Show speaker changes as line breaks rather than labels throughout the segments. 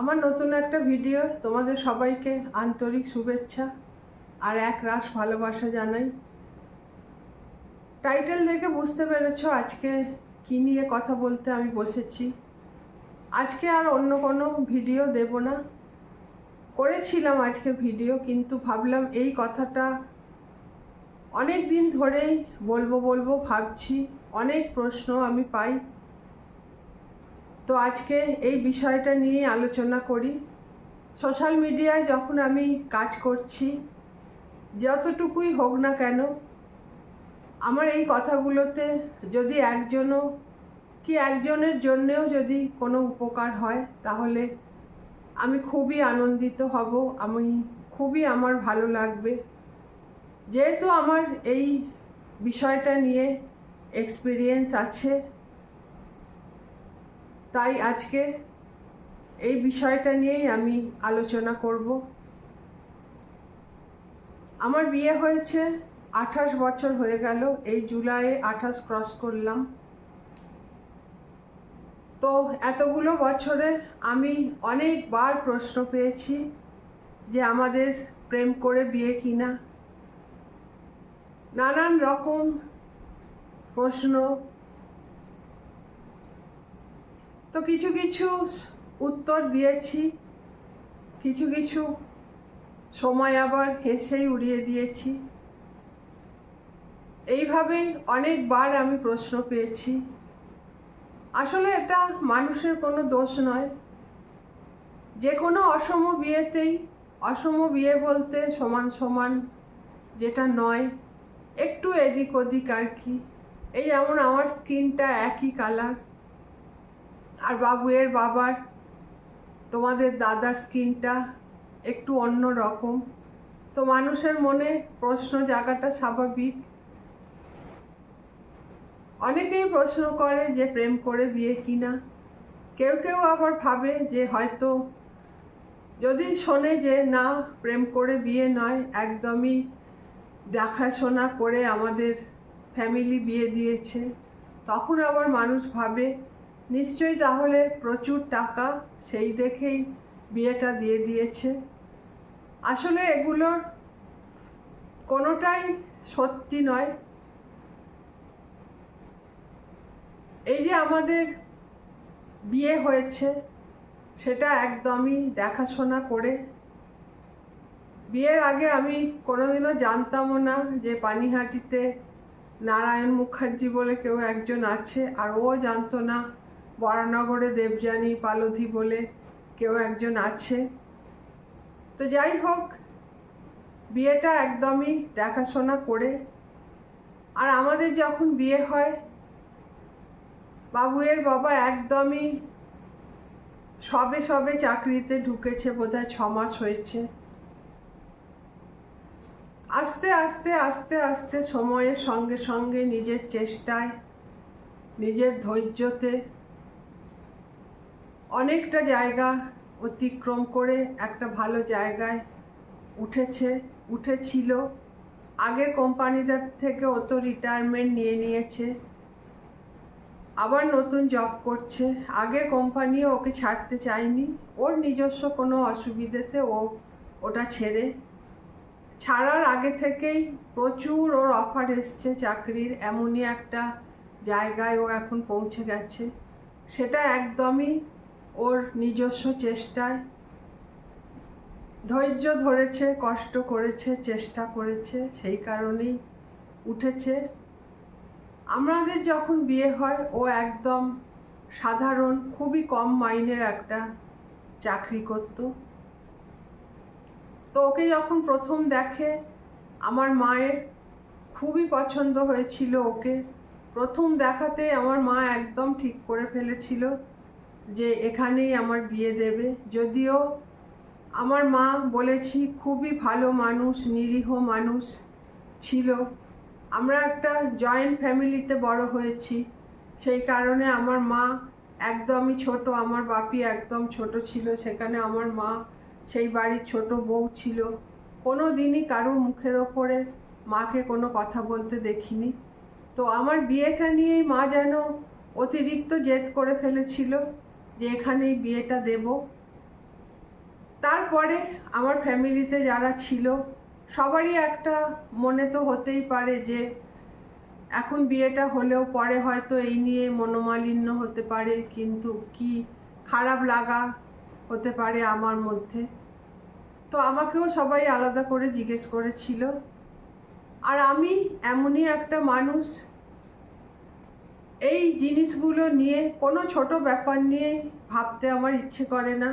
আমার নতুন একটা ভিডিও, তোমাদের সবাইকে আন্তরিক শুভেচ্ছা আর এক রাস ভালোবাসা জানাই। টাইটেল দেখে বুঝতে পেরেছ আজকে কি নিয়ে কথা বলতে আমি বসেছি। আজকে আর অন্য কোনো ভিডিও দেব না। করেছিলাম আজকে ভিডিও, কিন্তু ভাবলাম এই কথাটা অনেক দিন ধরেই বলব বলব ভাবছি, অনেক প্রশ্ন আমি পাই। তো আজকে এই বিষয়টা নিয়ে আলোচনা করি। সোশ্যাল মিডিয়ায় যখন আমি কাজ করছি, যতটুকুই হোক না কেন, আমার এই কথাগুলোতে যদি একজনও, কি একজনের জন্যেও যদি কোনো উপকার হয়, তাহলে আমি খুবই আনন্দিত হব। আমি খুবই আমার ভালো লাগবে। যেহেতু আমার এই বিষয়টা নিয়ে এক্সপিরিয়েন্স আছে তাই আজকে এই বিষয়টা নিয়েই আমি আলোচনা করব। আমার বিয়ে হয়েছে আঠাশ বছর হয়ে গেল, এই জুলাইয়ে আঠাশ ক্রস করলাম। তো এতগুলো বছরে আমি অনেকবার প্রশ্ন পেয়েছি যে আমাদের প্রেম করে বিয়ে কিনা। নানান রকম প্রশ্ন তো কিছু কিছু উত্তর দিয়েছি, কিছু কিছু সময় আবার হেসেই উড়িয়ে দিয়েছি। এইভাবেই অনেকবার আমি প্রশ্ন পেয়েছি। আসলে এটা মানুষের কোনো দোষ নয়। যে কোনো অসম বিয়েতেই, অসম বিয়ে বলতে সমান সমান যেটা নয়, একটু এদিক ওদিক আর কি। এই যেমন আমার স্কিনটা একই কালার আর বাবুয়ের বাবার, তোমাদের দাদার স্কিনটা একটু অন্য রকম। তো মানুষের মনে প্রশ্ন জায়গাটা স্বাভাবিক। অনেকেই প্রশ্ন করে যে প্রেম করে বিয়ে কিনা। কেউ কেউ আবার ভাবে যে হয়তো যদি শোনে যে না, প্রেম করে বিয়ে নয়, একদমই দেখাশোনা করে আমাদের ফ্যামিলি বিয়ে দিয়েছে, তখন আবার মানুষ ভাবে নিশ্চয়ই তাহলে প্রচুর টাকা সেই দেখেই বিয়েটা দিয়ে দিয়েছে। আসলে এগুলোর কোনোটাই সত্যি নয়। এই যে আমাদের বিয়ে হয়েছে, সেটা একদমই দেখাশোনা করে। বিয়ের আগে আমি কোনোদিনও জানতামও না যে পানিহাটিতে নারায়ণ মুখার্জি বলে কেউ একজন আছে, আর ও জানতো না বরানগরে দেবযানী পালধি বলে কেউ একজন আছে। তো যাই হোক, বিয়েটা একদমই দেখাশোনা করে। আর আমাদের যখন বিয়ে হয়, বাবুয়ের বাবা একদমই সবে সবে চাকরিতে ঢুকেছে বোধহয় ছ মাস হয়েছে। আস্তে আস্তে আস্তে আস্তে সময়ের সঙ্গে সঙ্গে নিজের চেষ্টায়, নিজের ধৈর্যতে অনেকটা জায়গা অতিক্রম করে একটা ভালো জায়গায় উঠেছে, উঠেছিল। আগের কোম্পানিদের থেকে ও তো রিটায়ারমেন্ট নিয়ে নিয়েছে। আবার নতুন জব করছে। আগের কোম্পানিও ওকে ছাড়তে চায়নি। ওর নিজস্ব কোনো অসুবিধেতে ও ওটা ছেড়ে। ছাড়ার আগে থেকেই প্রচুর ওর অফার এসছে চাকরির। এমনই একটা জায়গায় ও এখন পৌঁছে গেছে। সেটা একদমই ওর নিজস্ব চেষ্টায়। ধৈর্য ধরেছে, কষ্ট করেছে, চেষ্টা করেছে, সেই কারণেই উঠেছে। আমাদের যখন বিয়ে হয়, ও একদম সাধারণ, খুবই কম মাইনের একটা চাকরি করতো। তো ওকে যখন প্রথম দেখে, আমার মায়ের খুবই পছন্দ হয়েছিল ওকে। প্রথম দেখাতে আমার মা একদম ঠিক করে ফেলেছিল। যে এখানেই আমার বিয়ে দেবে। যদিও আমার মা বলেছি, খুবই ভালো মানুষ, নিরীহ মানুষ ছিল। আমরা একটা জয়েন্ট ফ্যামিলিতে বড় হয়েছি। সেই কারণে আমার মা একদমই ছোট, আমার বাপি একদম ছোট ছিল। সেখানে আমার মা সেই বাড়ির ছোট বউ ছিল। কোনো দিনই কারোর মুখের ওপরে মাকে কোনো কথা বলতে দেখিনি। তো আমার বিয়েটা নিয়েই মা যেন অতিরিক্ত জেদ করে ফেলেছিল। যে এখানেই বিয়েটা দেব। তারপরে আমার ফ্যামিলিতে যারা ছিল, সবারই একটা মনে তো হতেই পারে যে এখন বিয়েটা হলেও পরে হয়তো এই নিয়ে মনোমালিন্য হতে পারে, কিন্তু কি খারাপ লাগা হতে পারে আমার মধ্যে। তো আমাকেও সবাই আলাদা করে জিজ্ঞেস করেছিল। আর আমি এমনই একটা মানুষ এই জিনিসগুলো নিয়ে, কোনো ছোট ব্যাপার নিয়ে ভাবতে আমার ইচ্ছে করে না।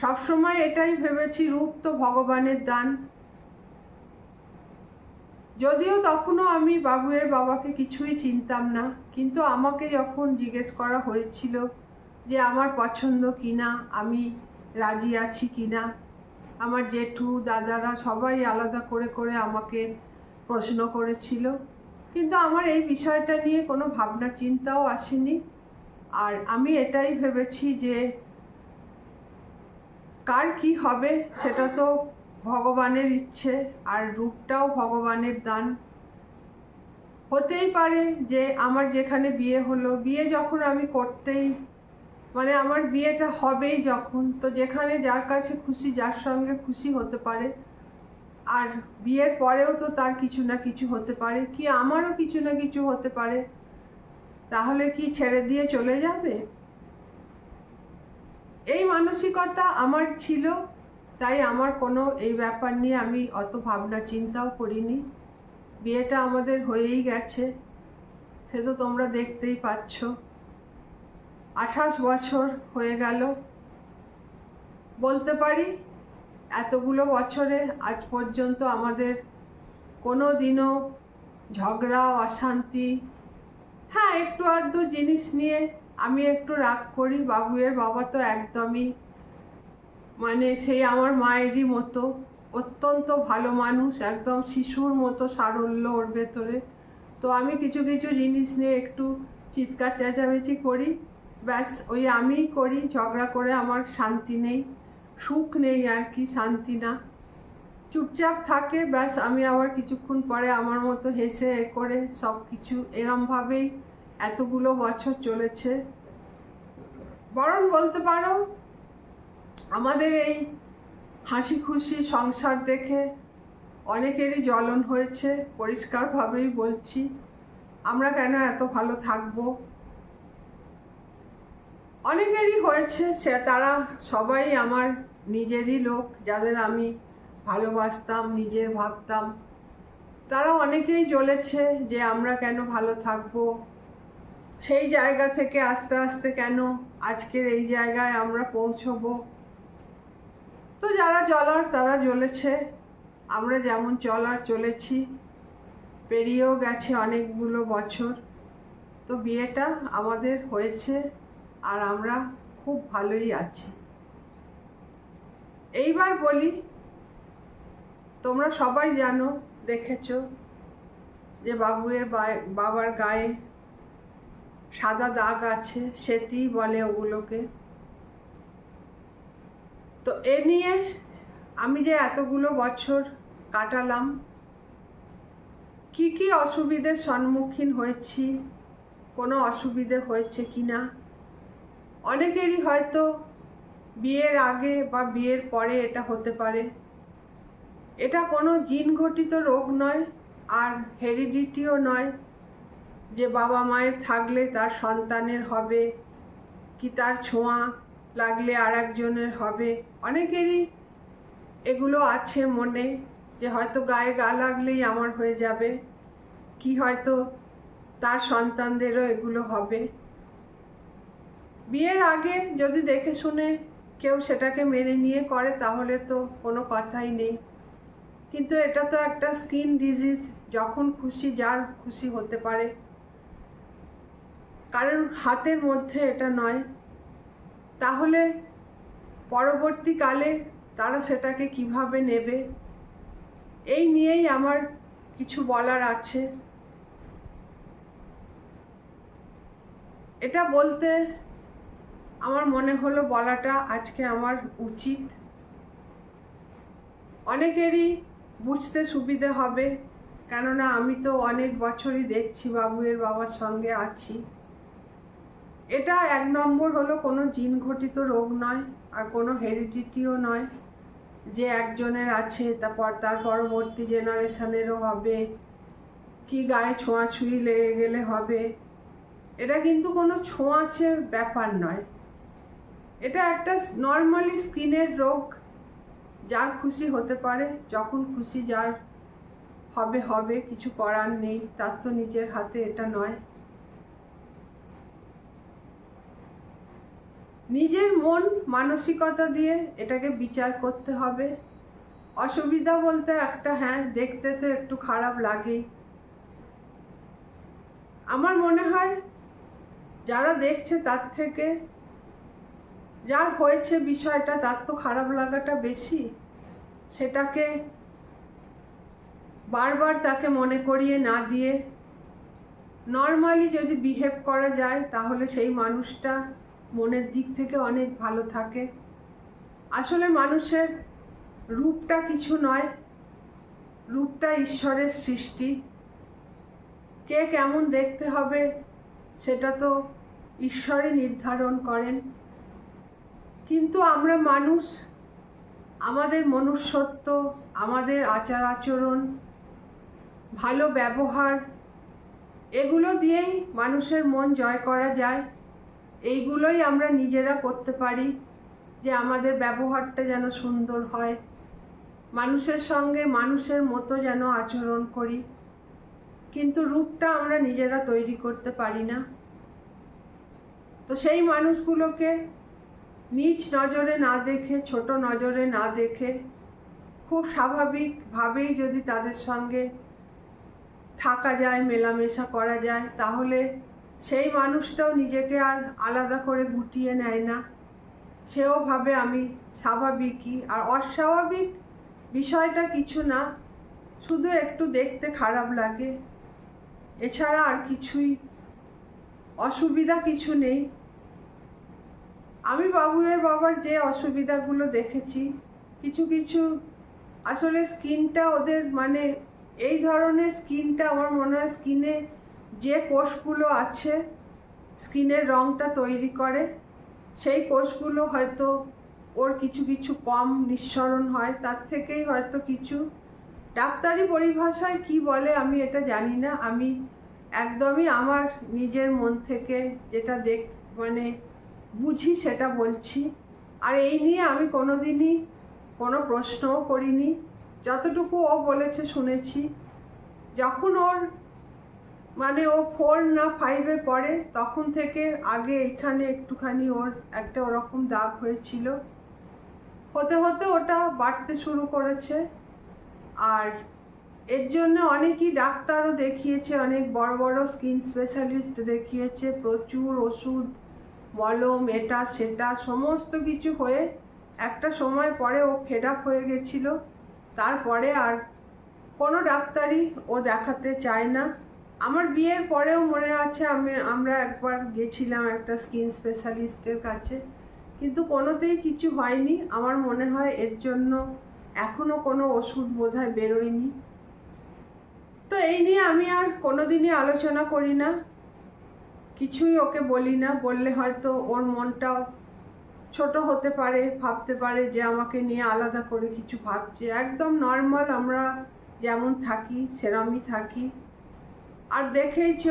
সবসময় এটাই ভেবেছি, রূপ তো ভগবানের দান। যদিও তখনও আমি বাবুয়ের বাবাকে কিছুই চিনতাম না, কিন্তু আমাকে যখন জিজ্ঞেস করা হয়েছিল যে আমার পছন্দ কিনা, আমি রাজি আছি কিনা, আমার জেঠু, দাদারা সবাই আলাদা করে করে আমাকে প্রশ্ন করেছিল। কিন্তু আমার এই বিষয়টা নিয়ে কোনো ভাবনা, চিন্তাও আসেনি। আর আমি এটাই ভেবেছি যে কার কি হবে সেটা তো ভগবানের ইচ্ছে, আর রূপটাও ভগবানের দান। হতেই পারে যে আমার যেখানে বিয়ে হলো, বিয়ে যখন আমি করতেই মানে আমার বিয়েটা হবেই যখন, তো যেখানে যার কাছে খুশি, যার সঙ্গে খুশি হতে পারে। আর বিয়ের পরেও তো তার কিছু না কিছু হতে পারে, কি আমারও কিছু না কিছু হতে পারে? তাহলে কি ছেড়ে দিয়ে চলে যাবে? এই মানসিকতা আমার ছিল, তাই আমার কোনো এই ব্যাপার নিয়ে আমি অত ভাবনা চিন্তাও করিনি। বিয়েটা আমাদের হয়েই গেছে, সে তো তোমরা দেখতেই পাচ্ছ। আঠাশ বছর হয়ে গেল। বলতে পারি এতগুলো বছরে আজ পর্যন্ত আমাদের কোনো দিনও ঝগড়া, অশান্তি হ্যাঁ একটু আধটু জিনিস নিয়ে আমি একটু রাগ করি। বাবুয়ের বাবা তো একদমই মানে সেই আমার মায়েরই মতো, অত্যন্ত ভালো মানুষ, একদম শিশুর মতো সারল্য ওর ভেতরে। তো আমি কিছু কিছু জিনিস নিয়ে একটু চিৎকার চেঁচামেচি করি। ব্যাস, ওই আমিই করি, ঝগড়া করে আমার শান্তি নেই। সুখ নেই আর কি, শান্তি না। চুপচাপ থাকে, ব্যাস আমি আবার কিছুক্ষণ পরে আমার মতো হেসে এ করে সব কিছু এরমভাবেই এতগুলো বছর চলেছে। বরং বলতে পারো, আমাদের এই হাসি খুশি সংসার দেখে অনেকেরই জ্বলন হয়েছে, পরিষ্কারভাবেই বলছি। আমরা কেন এত ভালো থাকব? অনেকেরই হয়েছে, সে তারা সবাই আমার নিজেরই লোক যাদের আমি ভালোবাসতাম নিজের ভাবতাম। তারা অনেকেই জ্বলেছে যে আমরা কেন ভালো থাকব? সেই জায়গা থেকে আস্তে আস্তে কেন আজকের এই জায়গায় আমরা পৌঁছবো? তো যারা জ্বলার, তারা জ্বলেছে। আমরা যেমন চলার চলেছি। পেরিয়েও গেছে অনেকগুলো বছর। তো বিয়েটা আমাদের হয়েছে আর আমরা খুব ভালোই আছি। এইবার বলি, তোমরা সবাই জানো, দেখেছ, যে বাবুয়ের বাবার গায়ে সাদা দাগ আছে সেটি বলে ওগুলোকে। তো এ নিয়ে আমি যে এতগুলো বছর কাটালাম, কি কি অসুবিধের সম্মুখীন হয়েছি, কোনো অসুবিধে হয়েছে কি না অনেকেরই হয়তো বিয়ের আগে বা বিয়ের পরে এটা হতে পারে। এটা কোনো জিন ঘটিত রোগ নয় আর হেরিডিটিও নয় যে বাবা মায়ের থাকলে তার সন্তানের হবে, কি তার ছোঁয়া লাগলে আর একজনের হবে। অনেকেরই এগুলো আছে মনে যে হয়তো গায়ে গা লাগলেই আমার হয়ে যাবে, কি হয়তো তার সন্তানদেরও এগুলো হবে। বিয়ের আগে যদি দেখে শুনে কেউ সেটাকে মেনে নিয়ে করে, তাহলে তো কোনো কথাই নেই। কিন্তু এটা তো একটা স্কিন ডিজিজ, যখন খুশি, যার খুশি হতে পারে। কারণ হাতের মধ্যে এটা নয়। তাহলে পরবর্তীকালে তারা সেটাকে কীভাবে নেবে? এই নিয়েই আমার কিছু বলার আছে। এটা বলতে আমার মনে হলো বলাটা আজকে আমার উচিত। অনেকেরই বুঝতে সুবিধে হবে, কেননা আমি তো অনেক বছরই দেখছি বাবুয়ের বাবার সঙ্গে আছি। এটা এক নম্বর হলো কোনো জিন ঘটিত রোগ নয়, আর কোনো হেরিডিটিও নয় যে একজনের আছে, তারপর তার পরবর্তী জেনারেশনেরও হবে, কি গায়ে ছোঁয়াছুঁই লেগে গেলে হবে। এটা কিন্তু কোনো ছোঁয়াচে ব্যাপার নয়। এটা একটা নর্মালি স্কিনের রোগ। যার খুশি হতে পারে, যখন খুশি যার হবে হবে, কিছু করার নেই, তার তো নিজের হাতে এটা নয়। নিজের মন মানসিকতা দিয়ে এটাকে বিচার করতে হবে। অসুবিধা বলতে একটা হ্যাঁ দেখতে তো একটু খারাপ লাগেই। আমার মনে হয়, যারা দেখছে তার থেকে যার হয়েছে বিষয়টা, তার তো খারাপ লাগাটা বেশি। সেটাকে বারবার তাকে মনে করিয়ে না দিয়ে নর্মালি যদি বিহেভ করা যায়, তাহলে সেই মানুষটা মনের দিক থেকে অনেক ভালো থাকে। আসলে মানুষের রূপটা কিছু নয়, রূপটা ঈশ্বরের সৃষ্টি। কে কেমন দেখতে হবে, সেটা তো ঈশ্বরই নির্ধারণ করেন। কিন্তু আমরা মানুষ, আমাদের মনুষ্যত্ব, আমাদের আচার আচরণ, ভালো ব্যবহার, এগুলো দিয়েই মানুষের মন জয় করা যায়। এইগুলোই আমরা নিজেরা করতে পারি যে আমাদের ব্যবহারটা যেন সুন্দর হয়, মানুষের সঙ্গে মানুষের মতো যেন আচরণ করি। কিন্তু রূপটা আমরা নিজেরা তৈরি করতে পারি না। তো সেই মানুষগুলোকে নিচ নজরে না দেখে, ছোট নজরে না দেখে, খুব স্বাভাবিকভাবেই যদি তাদের সঙ্গে থাকা যায়, মেলামেশা করা যায়, তাহলে সেই মানুষটাও নিজেকে আর আলাদা করে গুটিয়ে নেয় না। সেও ভাবে আমি স্বাভাবিকই। আর অস্বাভাবিক বিষয়টা কিছু না, শুধু একটু দেখতে খারাপ লাগে। এছাড়া আর কিছুই, অসুবিধা কিছু নেই। আমি বাবুয়ের বাবার যে অসুবিধাগুলো দেখেছি, কিছু কিছু আসলে স্কিনটা ওদের মানে এই ধরনের স্কিনটা আমার মনে হয় স্কিনে যে কোষগুলো আছে, স্কিনের রঙটা তৈরি করে, সেই কোষগুলো হয়তো ওর কিছু কিছু কম নিঃসরণ হয়, তার থেকেই হয়তো কিছু। ডাক্তারি পরিভাষায় কি বলে আমি এটা জানি না। আমি একদমই আমার নিজের মন থেকে যেটা দেখ মানে বুঝি সেটা বলছি। আর এই নিয়ে আমি কোনোদিনই কোনো প্রশ্নও করিনি। যতটুকু ও বলেছে শুনেছি। যখন ওর মানে ও ফোর না ফাইভে পড়ে, তখন থেকে আগে এখানে একটুখানি ওর একটা ওরকম দাগ হয়েছিল। হতে হতে ওটা বাড়তে শুরু করেছে। আর এর জন্য অনেকই ডাক্তারও দেখিয়েছে, অনেক বড় বড় স্কিন স্পেশালিস্ট দেখিয়েছে, প্রচুর ওষুধ মলম, এটা, সেটা, সমস্ত কিছু হয়ে একটা সময় পরে ও ফেড আপ হয়ে গেছিল। তারপরে আর কোনো ডাক্তারই ও দেখাতে চায় না। আমার বিয়ের পরেও মনে আছে আমি, আমরা একবার গেছিলাম একটা স্কিন স্পেশালিস্টের কাছে। কিন্তু কোনোতেই কিছু হয়নি। আমার মনে হয় এর জন্য এখনও কোনো ওষুধ বোধহয় বেরোয়নি। তো এই নিয়ে আমি আর কোনোদিনই আলোচনা করি না। কিছুই ওকে বলি না, বললে হয়তো ওর মনটাও ছোট হতে পারে, ভাবতে পারে যে আমাকে নিয়ে আলাদা করে কিছু ভাবছে। একদম নর্মাল আমরা যেমন থাকি, সেরমই থাকি। আর দেখেইছ,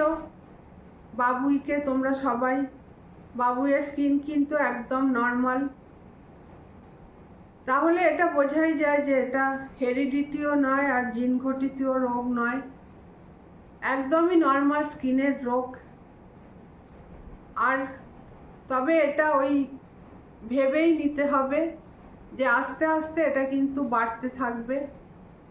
বাবুইকে তোমরা সবাই, বাবুইয়ের স্কিন কিন্তু একদম নর্মাল তাহলে এটা বোঝাই যায় যে এটা হেরিডিটিও নয় আর জিন ঘটিতও রোগ নয়। একদমই নর্মাল স্কিনের রোগ। আর তবে এটা ওই ভেবেই নিতে হবে যে আস্তে আস্তে এটা কিন্তু বাড়তে থাকবে।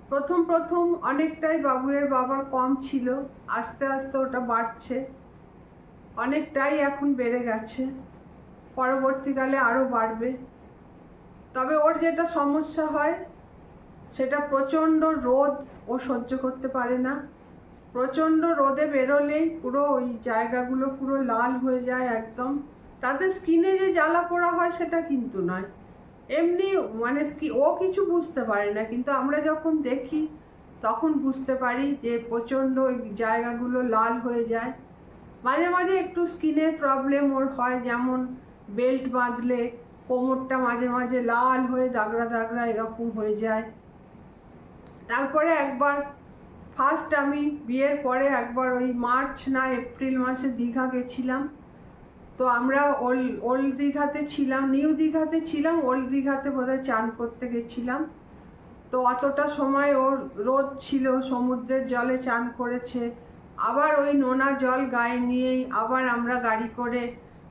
প্রথম প্রথম অনেকটাই বাবুয়ের বাবার কম ছিল, আস্তে আস্তে ওটা বাড়ছে। অনেকটাই এখন বেড়ে গেছে, পরবর্তীকালে আরও বাড়বে। তবে ওর যেটা সমস্যা হয়, সেটা প্রচণ্ড রোদ ও সহ্য করতে পারে না। প্রচণ্ড রোদে বেরোলেই পুরো ওই জায়গাগুলো পুরো লাল হয়ে যায় একদম। তাদের স্কিনে যে জ্বালা পোড়া হয় সেটা কিন্তু নয়। এমনি মানে ও কিছু বুঝতে পারে না, কিন্তু আমরা যখন দেখি, তখন বুঝতে পারি যে প্রচণ্ড ওই জায়গাগুলো লাল হয়ে যায়। মাঝে মাঝে একটু স্কিনের প্রবলেম ওর হয়, যেমন বেল্ট বাঁধলে কোমরটা মাঝে মাঝে লাল হয়ে দাগড়া দাগড়া এরকম হয়ে যায়। তারপরে একবার ফার্স্ট আমি বিয়ের পরে একবার ওই মার্চ না এপ্রিল মাসে দীঘা গেছিলাম। তো আমরা ওল ওল্ড দীঘাতে ছিলাম, নিউ দীঘাতে ছিলাম ওল্ড দীঘাতে বোধহয় চান করতে গেছিলাম। তো অতটা সময় ওর রোদ ছিল, সমুদ্রের জলে চান করেছে। আবার ওই নোনা জল গায়ে নিয়েই আবার আমরা গাড়ি করে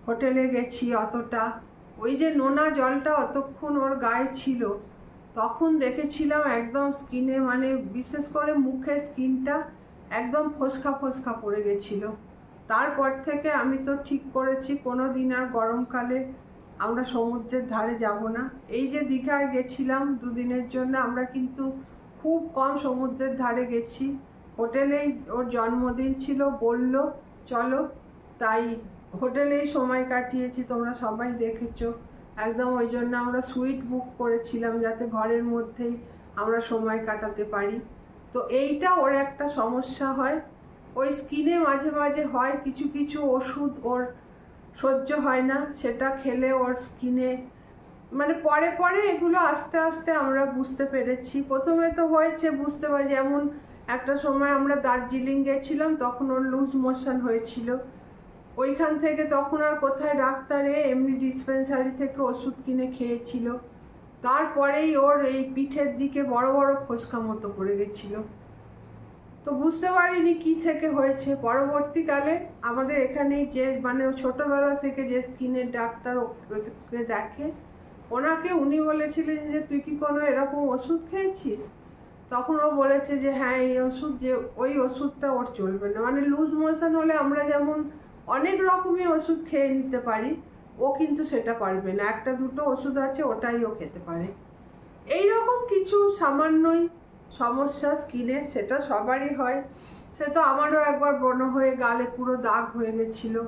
হোটেলে গেছি অতটা। ওই যে নোনা জলটা অতক্ষণ ওর গায়ে ছিল তখন দেখেছিলাম একদম স্কিনে মানে বিশেষ করে মুখের স্কিনটা একদম ফোসকা ফোসকা পড়ে গেছিল। তারপর থেকে আমি তো ঠিক করেছি কোনো দিন আর গরমকালে আমরা সমুদ্রের ধারে যাব না। এই যে দীঘায় গেছিলাম দুদিনের জন্য, আমরা কিন্তু খুব কম সমুদ্রের ধারে গেছি। হোটেলেই ওর জন্মদিন ছিল, বলল, চলো। তাই হোটেলেই সময় কাটিয়েছি, তোমরা সবাই দেখেছ। একদম ওই জন্য আমরা সুইট বুক করেছিলাম যাতে ঘরের মধ্যেই আমরা সময় কাটাতে পারি। তো এইটা ওর একটা সমস্যা হয়। ওই স্কিনে মাঝে মাঝে হয়, কিছু কিছু ওষুধ ওর সহ্য হয় না। সেটা খেলে ওর স্কিনে মানে পরে পরে এগুলো আস্তে আস্তে আমরা বুঝতে পেরেছি। প্রথমে তো হয়েছে বুঝতে পারি, যেমন একটা সময় আমরা দার্জিলিং গেছিলাম, তখন ওর লুজ মোশন হয়েছিল। ওইখান থেকে তখন আর কোথায় ডাক্তারে, এমনি ডিসপেন্সারি থেকে ওষুধ কিনে খেয়েছিল। তারপরেই ওর এই পিঠের দিকে বড় বড় ফোসকা মতো পড়ে গেছিল। তো বুঝতে পারিনি কি থেকে হয়েছে। পরবর্তীকালে আমাদের এখানে যে মানে ছোটবেলা থেকে যে স্কিনের ডাক্তার ওকে দেখে, ওনাকে উনি বলেছিলেন যে, তুই কি কোনো এরকম ওষুধ খেয়েছিস? তখন ও বলেছে যে হ্যাঁ এই ওষুধ যে, ওই ওষুধটা ওর চলবে না। মানে লুজ মোশন হলে আমরা যেমন অনেক রকমের ওষুধ খেয়ে নিতে পারি। ও কিন্তু সেটা পারবে না। একটা দুটো ওষুধ আছে, ওটাই ও খেতে পারে। এই রকম কিছু সামান্যই সমস্যা স্কিনে, সেটা সবারই হয়। সে তো আমারও একবার ব্রণ হয়ে গালে পুরো দাগ হয়ে গেছিল।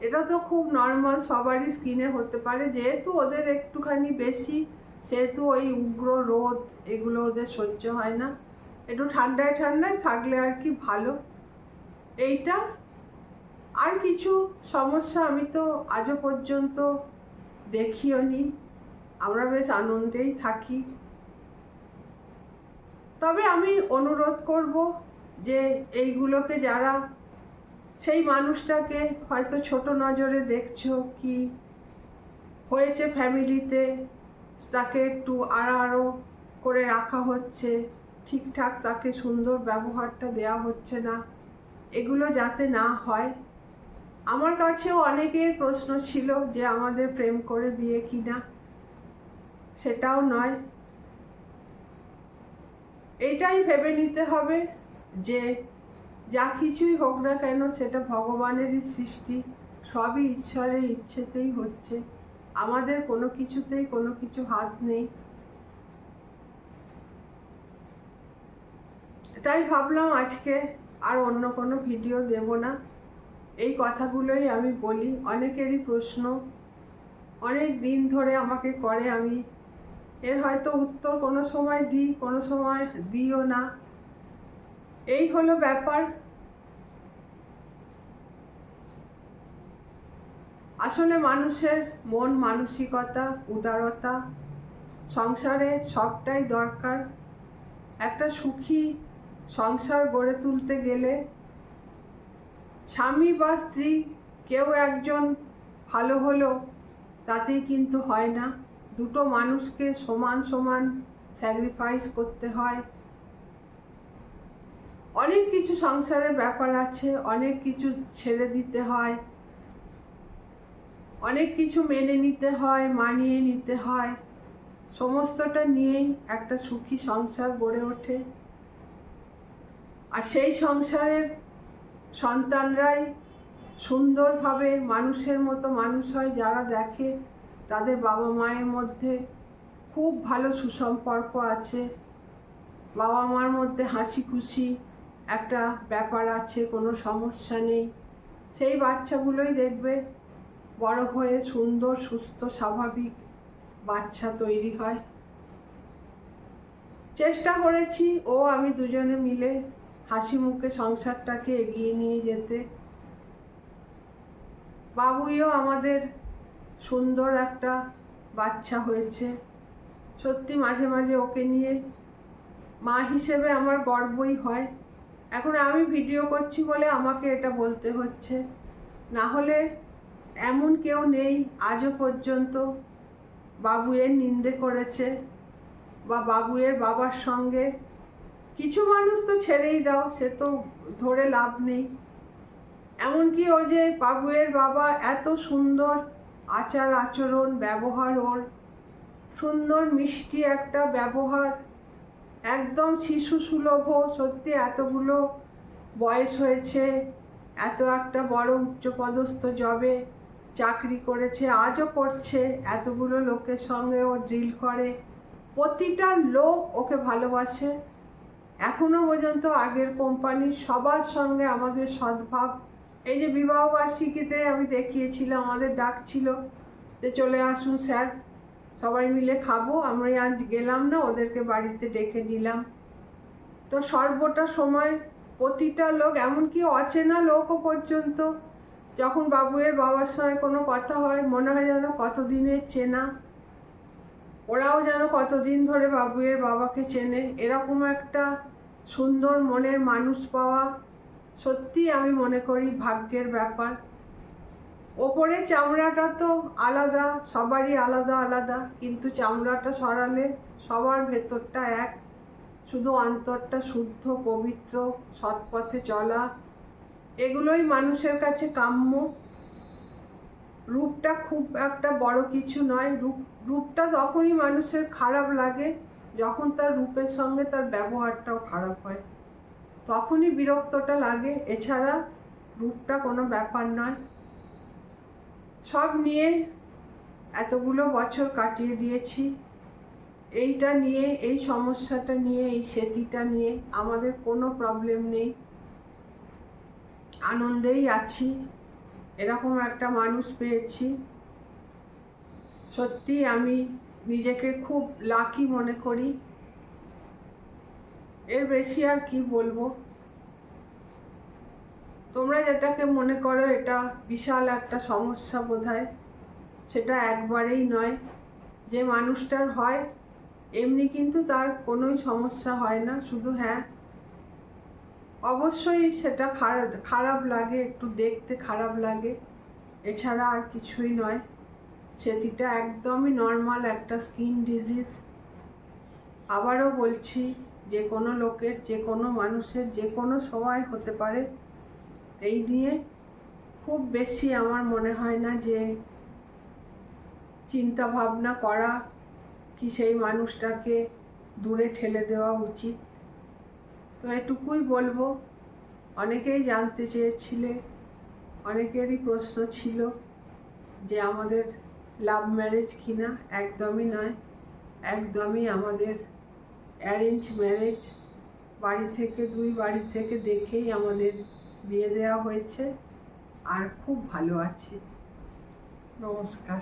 এটা তো খুব নর্মাল সবারই স্কিনে হতে পারে। যেহেতু ওদের একটুখানি বেশি, সেহেতু ওই উগ্র রোদ, এগুলো ওদের সহ্য হয় না। একটু ঠান্ডায় ঠান্ডায় থাকলে আর কি ভালো। এইটা আর কিছু সমস্যা আমি তো আজও পর্যন্ত দেখিও নি। আমরা বেশ আনন্দেই থাকি। তবে আমি অনুরোধ করব যে এইগুলোকে যারা, সেই মানুষটাকে হয়তো ছোট নজরে দেখছ কি, হয়েছে ফ্যামিলিতে, তাকে একটু আড়াআড়ো করে রাখা হচ্ছে, ঠিকঠাক তাকে সুন্দর ব্যবহারটা দেওয়া হচ্ছে না, এগুলো যাতে না হয়। আমার কাছেও অনেকের প্রশ্ন ছিল যে আমাদের প্রেম করে বিয়ে কিনা। সেটাও নয়। এইটাই ভেবে নিতে হবে যে যা কিছুই হোক না কেন সেটা ভগবানেরই সৃষ্টি, সবই ঈশ্বরের ইচ্ছেতেই হচ্ছে। আমাদের কোনো কিছুতেই কোনো কিছু হাত নেই। তাই ভাবলাম আজকে আর অন্য কোনো ভিডিও দেব না। এই কথাগুলোই আমি বলি। অনেকেরই প্রশ্ন, অনেক দিন ধরে আমাকে করে আমি। এর হয়তো উত্তর কোনো সময় দিই, কোনো সময় দিও না। এই হলো ব্যাপার। আসলে মানুষের মন মানসিকতা, উদারতা, সংসারে সবটাই দরকার। একটা সুখী সংসার গড়ে তুলতে গেলে স্বামী বা স্ত্রী কেউ একজন ভালো হলো, তাতেই কিন্তু হয় না। দুটো মানুষকে সমান সমান স্যাক্রিফাইস করতে হয়। অনেক কিছু সংসারের ব্যাপার আছে, অনেক কিছু ছেড়ে দিতে হয়, অনেক কিছু মেনে নিতে হয়, মানিয়ে নিতে হয়। সমস্তটা নিয়েই একটা সুখী সংসার গড়ে ওঠে। আর সেই সংসারের সন্তানরাই সুন্দরভাবে মানুষের মতো মানুষ হয় যারা দেখে তাদের বাবা মায়ের মধ্যে খুব ভালো সুসম্পর্ক আছে। বাবা মার মধ্যে হাসি খুশি একটা ব্যাপার আছে, কোনো সমস্যা নেই। সেই বাচ্চাগুলোই দেখবে বড় হয়ে সুন্দর, সুস্থ, স্বাভাবিক বাচ্চা তৈরি হয়। চেষ্টা করেছি ও আমি দুজনে মিলে হাসি মুখে সংসারটাকে এগিয়ে নিয়ে যেতে। বাবুইও আমাদের সুন্দর একটা বাচ্চা হয়েছে। সত্যি মাঝে মাঝে ওকে নিয়ে মা হিসেবে আমার গর্বই হয়। এখন আমি ভিডিও করছি বলে আমাকে এটা বলতে হচ্ছে। না হলে এমন কেউ নেই আজও পর্যন্ত বাবুয়ের নিন্দে করেছে বা বাবুয়ের বাবার সঙ্গে কিছু মানুষ তো ছেড়েই দাও, সে তো ধরে লাভ নেই। এমনকি ও যে বাবুয়ের বাবা এত সুন্দর আচার আচরণ, ব্যবহার ওর, সুন্দর মিষ্টি একটা ব্যবহার, একদম শিশু সুলভ, সত্যি এতগুলো বয়স হয়েছে, এত একটা বড় উচ্চপদস্থ জবে চাকরি করেছে, আজও করছে, এতগুলো লোকের সঙ্গে ও ড্রিল করে। প্রতিটা লোক ওকে ভালোবাসে। এখনও পর্যন্ত আগের কোম্পানির সবার সঙ্গে আমাদের সদ্ভাব। এই যে বিবাহ বার্ষিকীতে আমি দেখিয়েছিলাম, আমাদের ডাক ছিল যে চলে আসুন স্যার, সবাই মিলে খাব। আমরা আজ গেলাম না, ওদেরকে বাড়িতে ডেকে নিলাম। তো সর্বটা সময় প্রতিটা লোক, এমনকি অচেনা লোকও পর্যন্ত, যখন বাবুয়ের বাবার সঙ্গে কোনো কথা হয়, মনে হয় যেন কতদিনের চেনা। ওরাও যেন কতদিন ধরে বাবুয়ের বাবাকে চেনে, এরকম একটা সুন্দর মনের মানুষ পাওয়া সত্যি আমি মনে করি ভাগ্যের ব্যাপার। ওপরে চামড়াটা তো আলাদা, সবারই আলাদা আলাদা, কিন্তু চামড়াটা সরালে সবার ভেতরটা এক। শুধু অন্তরটা শুদ্ধ, পবিত্র, সৎপথে চলা, এগুলোই মানুষের কাছে কাম্য। রূপটা খুব একটা বড় কিছু নয়, রূপ রূপটা তখনই মানুষের খারাপ লাগে যখন তার রূপের সঙ্গে তার ব্যবহারটাও খারাপ হয়। তখনই বিরক্তটা লাগে। এছাড়া রূপটা কোনো ব্যাপার নয়। সব নিয়ে এতগুলো বছর কাটিয়ে দিয়েছি। এইটা নিয়ে, এই সমস্যাটা নিয়ে, এই সেতিটা নিয়ে আমাদের কোনো প্রবলেম নেই। আনন্দেই আছি। এরকম একটা মানুষ পেয়েছি। সত্যি আমি নিজেকে খুব লাকি মনে করি। এর বেশি আর কি বলব? তোমরা যেটাকে মনে করো এটা বিশাল একটা সমস্যা বোধ সেটা একবারেই নয়। যে মানুষটার হয়, এমনি কিন্তু তার কোনোই সমস্যা হয় না, শুধু হ্যাঁ। অবশ্যই সেটা খারাপ খারাপ লাগে, একটু দেখতে খারাপ লাগে। এছাড়া আর কিছুই নয়। সেটিটা একদমই নর্মাল একটা স্কিন ডিজিজ আবারও বলছি, যে কোনো লোকের, যে কোনো মানুষের, যে কোনো সময় হতে পারে। এই নিয়ে খুব বেশি আমার মনে হয় না যে চিন্তা ভাবনা করা কি সেই মানুষটাকে দূরে ঠেলে দেওয়া উচিত। তো এটুকুই বলব, অনেকেই জানতে চেয়েছিলে, অনেকেরই প্রশ্ন ছিল যে আমাদের লাভ ম্যারেজ কিনা একদমই নয়। একদমই আমাদের অ্যারেঞ্জ ম্যারেজ বাড়ি থেকে, দুই বাড়ি থেকে দেখেই আমাদের বিয়ে দেওয়া হয়েছে। আর খুব ভালো আছি। নমস্কার।